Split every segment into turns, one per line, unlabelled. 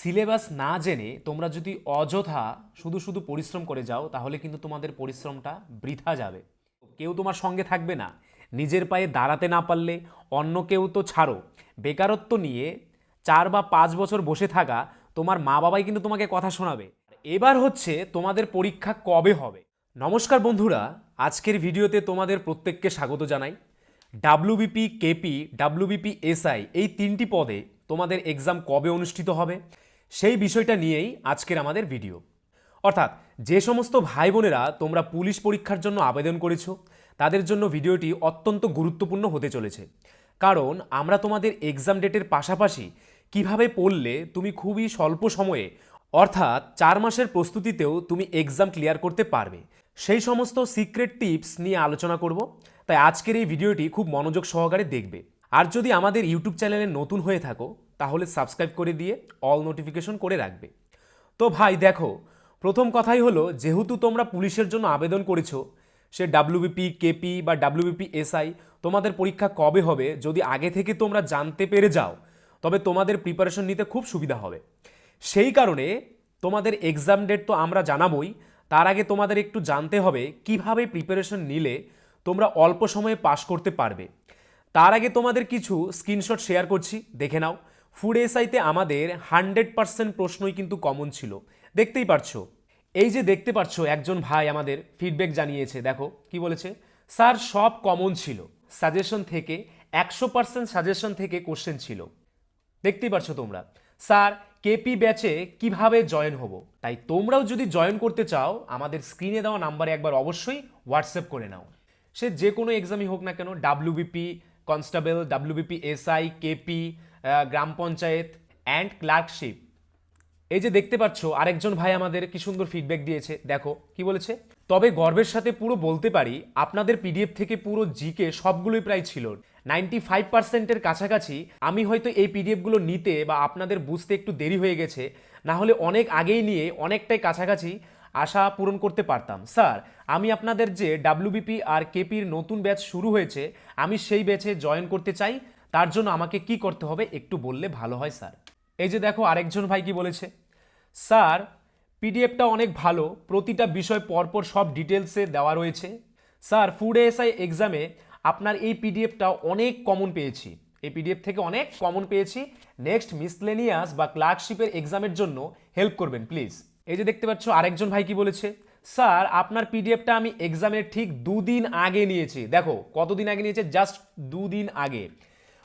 Syllabus না জেনে তোমরা যদি অযথা শুধু শুধু পরিশ্রম করে যাও, তাহলে কিন্তু তোমাদের পরিশ্রমটা বৃথা যাবে। কেউ তোমার সঙ্গে থাকবে না। নিজের পায়ে দাঁড়াতে না পারলে অন্য কেউ তো ছাড়ো। বেকারত্ব নিয়ে চার বা পাঁচ বছর বসে থাকা তোমার মা বাবাই কিন্তু তোমাকে কথা শোনাবে। এবার হচ্ছে তোমাদের পরীক্ষা কবে হবে? নমস্কার বন্ধুরা, আজকের ভিডিওতে তোমাদের প্রত্যেককে স্বাগত জানাই। ডাব্লিউবিপি কেপি ডাব্লিউবিপি এসআই এই তিনটি পদে তোমাদের এক্সাম কবে অনুষ্ঠিত হবে? সেই বিষয়টা নিয়েই আজকের আমাদের ভিডিও। অর্থাৎ যে সমস্ত ভাই বোনেরা তোমরা পুলিশ পরীক্ষার জন্য আবেদন করেছ, তাদের জন্য ভিডিওটি অত্যন্ত গুরুত্বপূর্ণ হতে চলেছে। কারণ আমরা তোমাদের এক্সাম ডেটের পাশাপাশি কীভাবে পড়লে তুমি খুবই স্বল্প সময়ে, অর্থাৎ চার মাসের প্রস্তুতিতেও তুমি এক্সাম ক্লিয়ার করতে পারবে। সেই সমস্ত সিক্রেট টিপস নিয়ে আলোচনা করব, তাই আজকের এই ভিডিওটি খুব মনোযোগ সহকারে দেখবে। আর যদি আমাদের ইউটিউব চ্যানেলে নতুন হয়ে থাকো তাহলে সাবস্ক্রাইব করে দিয়ে অল নোটিফিকেশন করে রাখবে। তো ভাই, দেখো, প্রথম কথাই হলো, যেহেতু তোমরা পুলিশের জন্য আবেদন করেছ, সে ডাব্লিউবিপি কেপি বা ডাব্লিউবিপি এসআই তোমাদের পরীক্ষা কবে হবে? যদি আগে থেকে তোমরা জানতে পেরে যাও, তবে তোমাদের প্রিপারেশন নিতে খুব সুবিধা হবে। সেই কারণে তোমাদের এক্সাম ডেট তো আমরা জানাবই, তার আগে তোমাদের একটু জানতে হবে, কীভাবে প্রিপারেশন নিলে তোমরা অল্প সময়ে পাশ করতে পারবে। তার আগে তোমাদের কিছু স্ক্রিনশট শেয়ার করছি, দেখে নাও। ফুড এসআইতে আমাদের হান্ড্রেড পার্সেন্ট প্রশ্নই কিন্তু কমন ছিল। দেখতেই পারছ? এই যে দেখতে পাচ্ছ একজন ভাই আমাদের ফিডব্যাক জানিয়েছে, দেখো, কি বলেছে? স্যার, সব কমন ছিল। সাজেশন থেকে একশো পার্সেন্ট সাজেশন থেকে কোশ্চেন ছিল। দেখতেই পারছ তোমরা? স্যার কেপি ব্যাচে কীভাবে জয়েন হব? তাই তোমরাও যদি জয়েন করতে চাও, আমাদের স্ক্রিনে দেওয়া নাম্বারে একবার অবশ্যই হোয়াটসঅ্যাপ করে নাও। সে যে কোনো এক্সামই হোক না কেন WBP constable WBP SI KP gram panchayat and clerkship এই যে দেখতে পাচ্ছ, আরেকজন ভাই আমাদের কি সুন্দর ফিডব্যাক দিয়েছে। দেখো, কি বলেছে? তবে গর্বের সাথে পুরো বলতে পারি, আপনাদের পিডিএফ থেকে পুরো জিকে সবগুলোই প্রায় ছিল। নাইনটি ফাইভ পার্সেন্টের কাছাকাছি আমি হয়তো এই পিডিএফগুলো নিতে বা আপনাদের বুঝতে একটু দেরি হয়ে গেছে, না হলে অনেক আগেই নিয়ে অনেকটাই কাছাকাছি আশা পূরণ করতে পারতাম। স্যার, আমি আপনাদের যে ডাব্লিউবিপি আর কেপির নতুন ব্যাচ শুরু হয়েছে, আমি সেই ব্যাচে জয়েন করতে চাই। তার জন্য আমাকে কি করতে হবে একটু বললে ভালো হয়, স্যার। এই যে দেখো, আরেকজন ভাই কি বলেছে? স্যার, পিডিএফটা অনেক ভালো, প্রতিটা বিষয় পরপর সব ডিটেলসে দেওয়া রয়েছে। স্যার ফুড এসআই এক্সামে আপনার এই পিডিএফটা অনেক কমন পেয়েছি। এই পিডিএফ থেকে অনেক কমন পেয়েছি। নেক্সট মিসলেনিয়াস বা ক্লার্কশিপের এক্সামের জন্য হেল্প করবেন প্লিজ এই যে দেখতে পাচ্ছ, আরেকজন ভাই কি বলেছে? স্যার, আপনার পিডিএফটা আমি এক্সামের ঠিক দুদিন আগে নিয়েছি। দেখো, কতদিন আগে নিয়েছে? জাস্ট দুদিন আগে।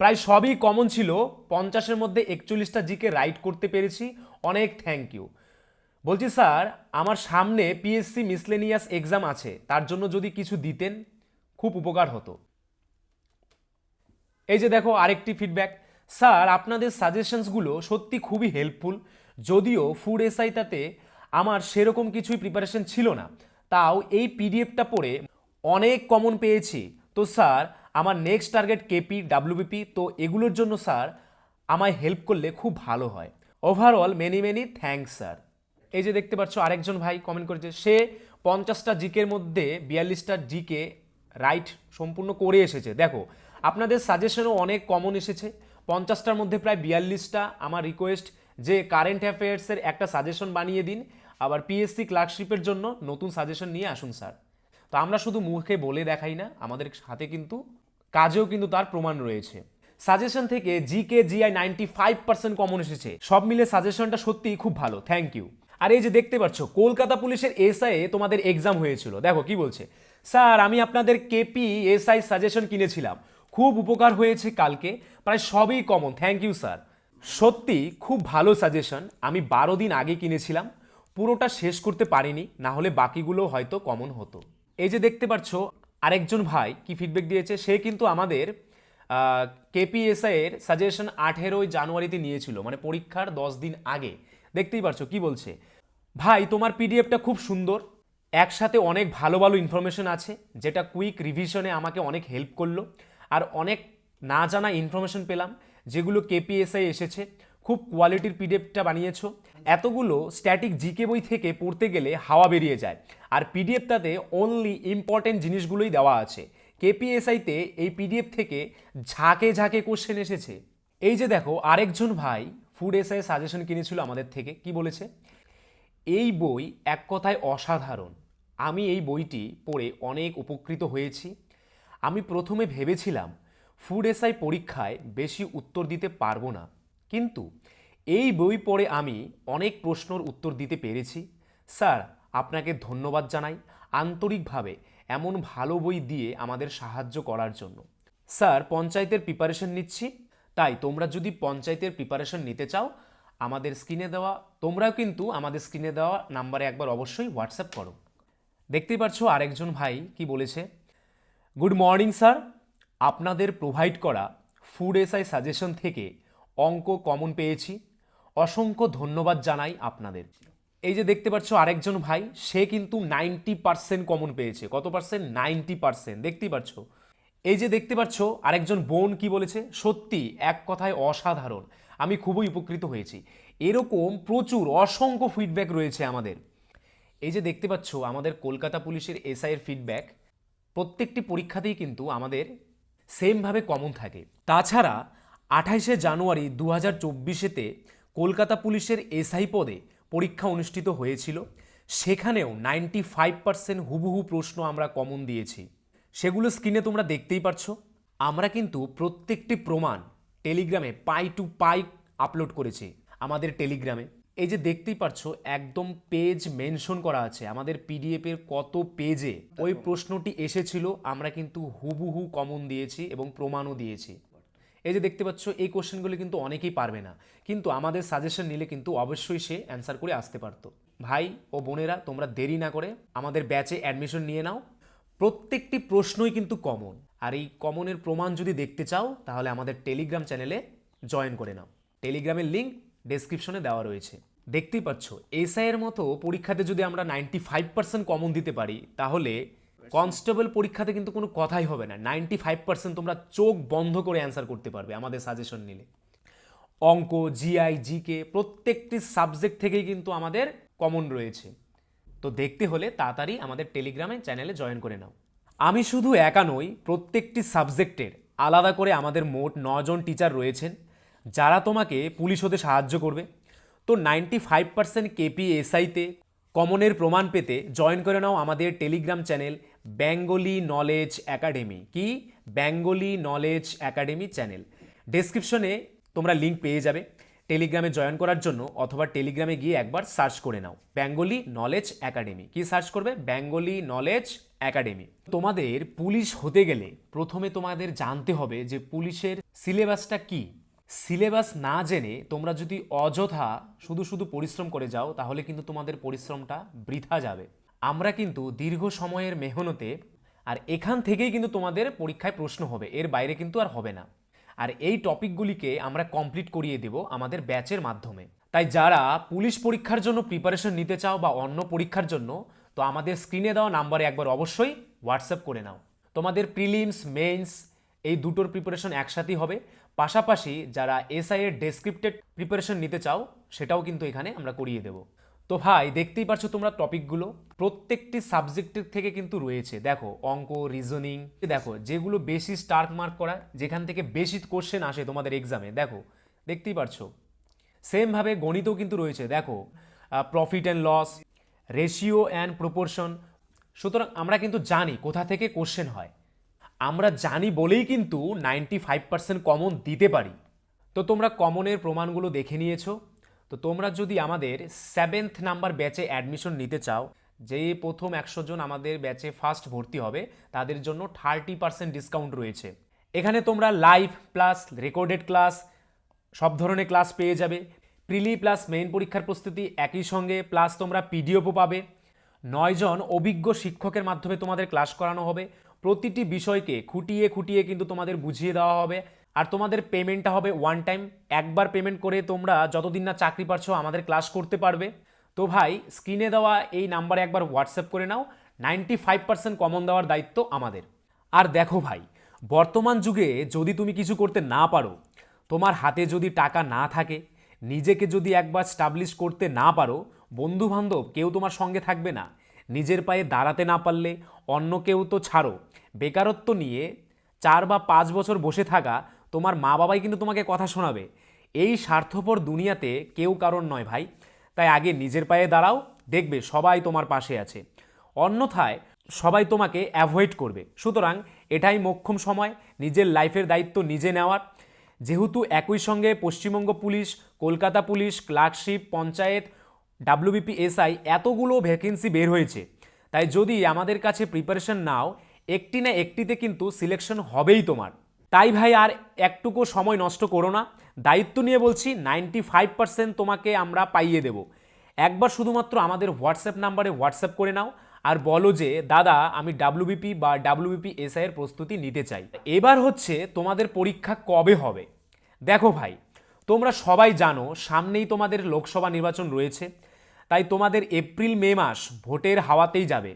প্রায় সবই কমন ছিল। পঞ্চাশের মধ্যে একচল্লিশটা জিকে রাইট করতে পেরেছি। অনেক থ্যাংক ইউ বলছি, স্যার, আমার সামনে পিএসসি মিসলেনিয়াস এক্সাম আছে। তার জন্য যদি কিছু দিতেন, খুব উপকার হতো। এই যে দেখো, আরেকটি ফিডব্যাক স্যার, আপনাদের সাজেশনসগুলো সত্যি খুবই হেল্পফুল যদিও ফুড এসআইটাতে আমার সেরকম কিছুই প্রিপারেশন ছিল না। তাও এই পিডিএফটা পড়ে অনেক কমন পেয়েছি। তো স্যার আমার নেক্সট টার্গেট কেপি ডাব্লিউবিপি তো এগুলোর জন্য স্যার আমায় হেল্প করলে খুব ভালো হয়। Overall many many thanks sir এই যে দেখতে পাচ্ছ, আরেকজন ভাই কমেন্ট করেছে, সে পঞ্চাশটা জিকের মধ্যে বিয়াল্লিশটা জিকে রাইট সম্পূর্ণ করে এসেছে। দেখো, আপনাদের সাজেশনও অনেক কমন এসেছে। পঞ্চাশটার মধ্যে প্রায় বিয়াল্লিশটা আমার রিকোয়েস্ট যে কারেন্ট অ্যাফেয়ার্সের একটা সাজেশন বানিয়ে দিন, আবার পিএসসি ক্লার্কশিপের জন্য নতুন সাজেশন নিয়ে আসুন স্যার তো আমরা শুধু মুখে বলে দেখাই না, আমাদের হাতে কিন্তু কাজেও কিন্তু তার প্রমাণ রয়েছে। সাজেশন থেকে GK GI ninety five percent common এসেছে। সব মিলে সাজেশনটা সত্যিই খুব ভালো। থ্যাংক ইউ আর এই যে দেখতে পাচ্ছ, কলকাতা পুলিশের এসআই তোমাদের এক্সাম হয়েছিল। দেখো কি বলছে। স্যার আমি আপনাদের কেপি এসআই সাজেশন কিনেছিলাম। খুব উপকার হয়েছে কালকে। প্রায় সবই কমন থ্যাংক ইউ স্যার সত্যি খুব ভালো সাজেশন আমি বারো দিন আগে কিনেছিলাম। পুরোটা শেষ করতে পারিনি। না হলে বাকিগুলো হয়তো কমন হতো। এই যে দেখতে পাচ্ছ আরেকজন ভাই কি ফিডব্যাক দিয়েছে? সে কিন্তু আমাদের কেপিএসআই এর সাজেশন আঠেরোই জানুয়ারিতে নিয়েছিল মানে পরীক্ষার দশ দিন আগে। দেখতেই পারছ, কি বলছে? ভাই, তোমার পিডিএফটা খুব সুন্দর। একসাথে অনেক ভালো ভালো ইনফরমেশন আছে, যেটা কুইক রিভিশনে আমাকে অনেক হেল্প করল। আর অনেক না জানা ইনফরমেশন পেলাম, যেগুলো কেপিএসআই এসেছে। খুব কোয়ালিটির পিডিএফটা বানিয়েছো। এতগুলো স্ট্যাটিক জিকে বই থেকে পড়তে গেলে হাওয়া বেরিয়ে যায়। আর পিডিএফটাতে অনলি ইম্পর্টেন্ট জিনিসগুলোই দেওয়া আছে। কেপিএসআইতে এই পিডিএফ থেকে ঝাঁকে ঝাঁকে কোশ্চেন এসেছে। এই যে দেখো, আরেকজন ভাই ফুড এসআই সাজেশন কিনেছিল আমাদের থেকে। কি বলেছে? এই বই এক কথায় অসাধারণ। আমি এই বইটি পড়ে অনেক উপকৃত হয়েছি। আমি প্রথমে ভেবেছিলাম ফুড এসআই পরীক্ষায় বেশি উত্তর দিতে পারব না। কিন্তু এই বই পড়ে আমি অনেক প্রশ্নর উত্তর দিতে পেরেছি। স্যার, আপনাকে ধন্যবাদ জানাই আন্তরিকভাবে এমন ভালো বই দিয়ে আমাদের সাহায্য করার জন্য। স্যার, পঞ্চায়েতের প্রিপারেশন নিচ্ছি। তাই তোমরা যদি পঞ্চায়েতের প্রিপারেশন নিতে চাও, আমাদের স্ক্রিনে দেওয়া, তোমরাও কিন্তু আমাদের স্ক্রিনে দেওয়া নাম্বারে একবার অবশ্যই হোয়াটসঅ্যাপ করো। দেখতেই পাচ্ছ আরেকজন ভাই কি বলেছে? গুড মর্নিং স্যার আপনাদের প্রোভাইড করা ফুড এসআই সাজেশন থেকে অঙ্ক কমন পেয়েছি। অসংখ্য ধন্যবাদ জানাই আপনাদের। এই যে দেখতে পাচ্ছ আরেকজন ভাই, সে কিন্তু নাইনটি পার্সেন্ট কমন পেয়েছে। কত পার্সেন্ট? Ninety percent. দেখতেই পাচ্ছ। এই যে দেখতে পাচ্ছ আরেকজন বোন কি বলেছে? সত্যি, এক কথায় অসাধারণ। আমি খুবই উপকৃত হয়েছি। এরকম প্রচুর, অসংখ্য ফিডব্যাক রয়েছে আমাদের। এই যে দেখতে পাচ্ছ আমাদের কলকাতা পুলিশের এসআইয়ের ফিডব্যাক প্রত্যেকটি পরীক্ষাতেই কিন্তু আমাদের সেমভাবে কমন থাকে। তাছাড়া আঠাইশে জানুয়ারি দু হাজার চব্বিশেতে কলকাতা পুলিশের এসআই পদে পরীক্ষা অনুষ্ঠিত হয়েছিল। সেখানেও নাইনটি ফাইভ পার্সেন্ট হুবহু প্রশ্ন আমরা কমন দিয়েছি। সেগুলো স্ক্রিনে তোমরা দেখতেই পারছ। আমরা কিন্তু প্রত্যেকটি প্রমাণ টেলিগ্রামে পাই টু পাই আপলোড করেছি আমাদের টেলিগ্রামে। এই যে দেখতেই পারছ, একদম পেজ মেনশন করা আছে। আমাদের পিডিএফের কত পেজে ওই প্রশ্নটি এসেছিল, আমরা কিন্তু হুবহু কমন দিয়েছি এবং প্রমাণও দিয়েছি। এই যে দেখতে পাচ্ছ, এই কোশ্চেনগুলো কিন্তু অনেকেই পারবে না। কিন্তু আমাদের সাজেশন নিলে কিন্তু অবশ্যই সে অ্যান্সার করে আসতে পারতো। ভাই ও বোনেরা, তোমরা দেরি না করে আমাদের ব্যাচে অ্যাডমিশন নিয়ে নাও। প্রত্যেকটি প্রশ্নই কিন্তু কমন আর এই কমনের প্রমাণ যদি দেখতে চাও, তাহলে আমাদের টেলিগ্রাম চ্যানেলে জয়েন করে নাও। টেলিগ্রামের লিঙ্ক ডেসক্রিপশনে দেওয়া রয়েছে। দেখতেই পাচ্ছ এসআই এর মতো পরীক্ষাতে যদি আমরা নাইনটি ফাইভ পার্সেন্ট কমন দিতে পারি, তাহলে কনস্টেবল পরীক্ষাতে কিন্তু কোনো কথাই হবে না। নাইনটি ফাইভ পার্সেন্ট তোমরা চোখ বন্ধ করে অ্যান্সার করতে পারবে আমাদের সাজেশন নিলে। অঙ্ক জিআই জিকে প্রত্যেকটি সাবজেক্ট থেকেই কিন্তু আমাদের কমন রয়েছে। তো দেখতে হলে তাড়াতাড়ি আমাদের টেলিগ্রামে চ্যানেলে জয়েন করে নাও। আমি শুধু একা নই, প্রত্যেকটি সাবজেক্টের আলাদা করে আমাদের মোট নজন টিচার রয়েছেন। যারা তোমাকে পুলিশ হতে সাহায্য করবে। তো নাইনটি ফাইভ পার্সেন্ট কেপিএসআইতে কমনের প্রমাণ পেতে জয়েন করে নাও আমাদের Telegram channel Bengali Knowledge Academy কি? বেঙ্গলি নলেজ একাডেমি চ্যানেল ডেসক্রিপশনে তোমরা লিঙ্ক পেয়ে যাবে। টেলিগ্রামে জয়েন করার জন্য অথবা টেলিগ্রামে গিয়ে একবার সার্চ করে নাও। বেঙ্গলি নলেজ একাডেমি কি সার্চ করবে? বেঙ্গলি নলেজ একাডেমি তোমাদের পুলিশ হতে গেলে প্রথমে তোমাদের জানতে হবে যে পুলিশের সিলেবাসটা কি। সিলেবাস না জেনে তোমরা যদি অযথা শুধু শুধু পরিশ্রম করে যাও, তাহলে কিন্তু তোমাদের পরিশ্রমটা বৃথা যাবে। আমরা কিন্তু দীর্ঘ সময়ের মেহনতে আর এখান থেকেই কিন্তু তোমাদের পরীক্ষায় প্রশ্ন হবে, এর বাইরে কিন্তু আর হবে না। আর এই টপিকগুলিকে আমরা কমপ্লিট করিয়ে দেব আমাদের ব্যাচের মাধ্যমে। তাই যারা পুলিশ পরীক্ষার জন্য প্রিপারেশন নিতে চাও বা অন্য পরীক্ষার জন্য, তো আমাদের স্ক্রিনে দেওয়া নাম্বারে একবার অবশ্যই হোয়াটসঅ্যাপ করে নাও। তোমাদের প্রিলিমস মেন্স এই দুটোর প্রিপারেশন একসাথেই হবে। পাশাপাশি যারা এসআই এর ডেসক্রিপ্টেড প্রিপারেশন নিতে চাও, সেটাও কিন্তু এখানে আমরা করিয়ে দেব। তো ভাই, দেখতেই পারছ তোমরা টপিকগুলো? প্রত্যেকটি সাবজেক্টের থেকে কিন্তু রয়েছে। দেখো, অঙ্ক রিজনিং দেখো, যেগুলো বেশি স্টার্ক মার্ক করা যেখান থেকে বেশি কোশ্চেন আসে তোমাদের এক্সামে দেখো, দেখতেই পারছ? সেমভাবে গণিতও কিন্তু রয়েছে। দেখো profit and loss ratio and proportion সুতরাং আমরা কিন্তু জানি কোথা থেকে কোশ্চেন হয়। আমরা জানি বলেই কিন্তু নাইনটি ফাইভ পার্সেন্ট কমন দিতে পারি। তো তোমরা কমনের প্রমাণগুলো দেখে নিয়েছো। তো তোমরা যদি আমাদের সেভেন্থ নাম্বার ব্যাচে অ্যাডমিশন নিতে চাও, যে প্রথম একশো জন আমাদের ব্যাচে ফার্স্ট ভর্তি হবে, তাদের জন্য থার্টি পার্সেন্ট ডিসকাউন্ট রয়েছে। এখানে তোমরা লাইভ প্লাস রেকর্ডেড ক্লাস সব ধরনের ক্লাস পেয়ে যাবে। প্রিলি প্লাস মেইন পরীক্ষার প্রস্তুতি একই সঙ্গে প্লাস তোমরা পিডিএফও পাবে। নয়জন অভিজ্ঞ শিক্ষকের মাধ্যমে তোমাদের ক্লাস করানো হবে। প্রতিটি বিষয়কে খুঁটিয়ে খুঁটিয়ে কিন্তু তোমাদের বুঝিয়ে দেওয়া হবে। আর তোমাদের পেমেন্টটা হবে ওয়ান টাইম একবার পেমেন্ট করে তোমরা যতদিন না চাকরি পাচ্ছ আমাদের ক্লাস করতে পারবে। তো ভাই স্ক্রিনে দেওয়া এই নাম্বারে একবার হোয়াটসঅ্যাপ করে নাও। নাইনটি ফাইভ পার্সেন্ট কমন দেওয়ার দায়িত্ব আমাদের। আর দেখো ভাই, বর্তমান যুগে যদি তুমি কিছু করতে না পারো, তোমার হাতে যদি টাকা না থাকে, নিজেকে যদি একবার স্টাবলিশ করতে না পারো বন্ধু বান্ধব কেউ তোমার সঙ্গে থাকবে না। নিজের পায়ে দাঁড়াতে না পারলে অন্য কেউ তো ছাড়ো। বেকারত্ব নিয়ে চার বা পাঁচ বছর বসে থাকা তোমার মা বাবাই কিন্তু তোমাকে কথা শোনাবে। এই স্বার্থপর দুনিয়াতে কেউ কারণ নয় ভাই। তাই আগে নিজের পায়ে দাঁড়াও, দেখবে সবাই তোমার পাশে আছে। অন্যথায় সবাই তোমাকে অ্যাভয়েড করবে। সুতরাং এটাই মোক্ষম সময়, নিজের লাইফের দায়িত্ব নিজে নেওয়ার। যেহেতু একই সঙ্গে Paschimbanga police, Kolkata police, clerkship, panchayat WBP SI এতগুলো ভ্যাকেন্সি বের হয়েছে। তাই যদি আমাদের কাছে প্রিপারেশন নাও একটি না একটিতে কিন্তু সিলেকশন হবেই তোমার। তাই ভাই আর একটুকু সময় নষ্ট করো না। দায়িত্ব নিয়ে বলছি নাইনটি ফাইভ পার্সেন্ট তোমাকে আমরা পাইয়ে দেব। একবার শুধুমাত্র আমাদের হোয়াটসঅ্যাপ নাম্বারে হোয়াটসঅ্যাপ করে নাও আর বলো যে, দাদা, আমি ডাব্লিউবিপি বা ডাব্লিউবিপি এসআই এর প্রস্তুতি নিতে চাই। এবার হচ্ছে তোমাদের পরীক্ষা কবে হবে? দেখো ভাই, তোমরা সবাই জানো সামনেই তোমাদের লোকসভা নির্বাচন রয়েছে। তাই তোমাদের এপ্রিল, মে মাস ভোটের হাওয়াতেই যাবে।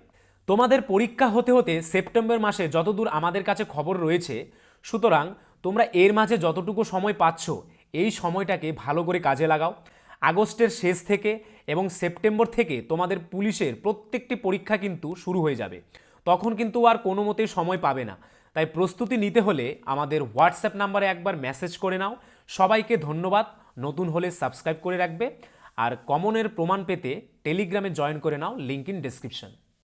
তোমাদের পরীক্ষা হতে হতে সেপ্টেম্বর মাসে যতদূর আমাদের কাছে খবর রয়েছে, সুতরাং তোমরা এর মাঝে যতটুকু সময় পাচ্ছ, এই সময়টাকে ভালো করে কাজে লাগাও। আগস্টের শেষ থেকে এবং সেপ্টেম্বর থেকে তোমাদের পুলিশের প্রত্যেকটি পরীক্ষা কিন্তু শুরু হয়ে যাবে। তখন কিন্তু আর কোনো মতেই সময় পাবে না। তাই প্রস্তুতি নিতে হলে আমাদের হোয়াটসঅ্যাপ নাম্বারে একবার মেসেজ করে নাও। সবাইকে ধন্যবাদ। নতুন হলে সাবস্ক্রাইব করে রাখবে। আর কমনের প্রমাণ পেতে টেলিগ্রামে জয়েন করে নাও, লিঙ্ক ইন ডেসক্রিপশন।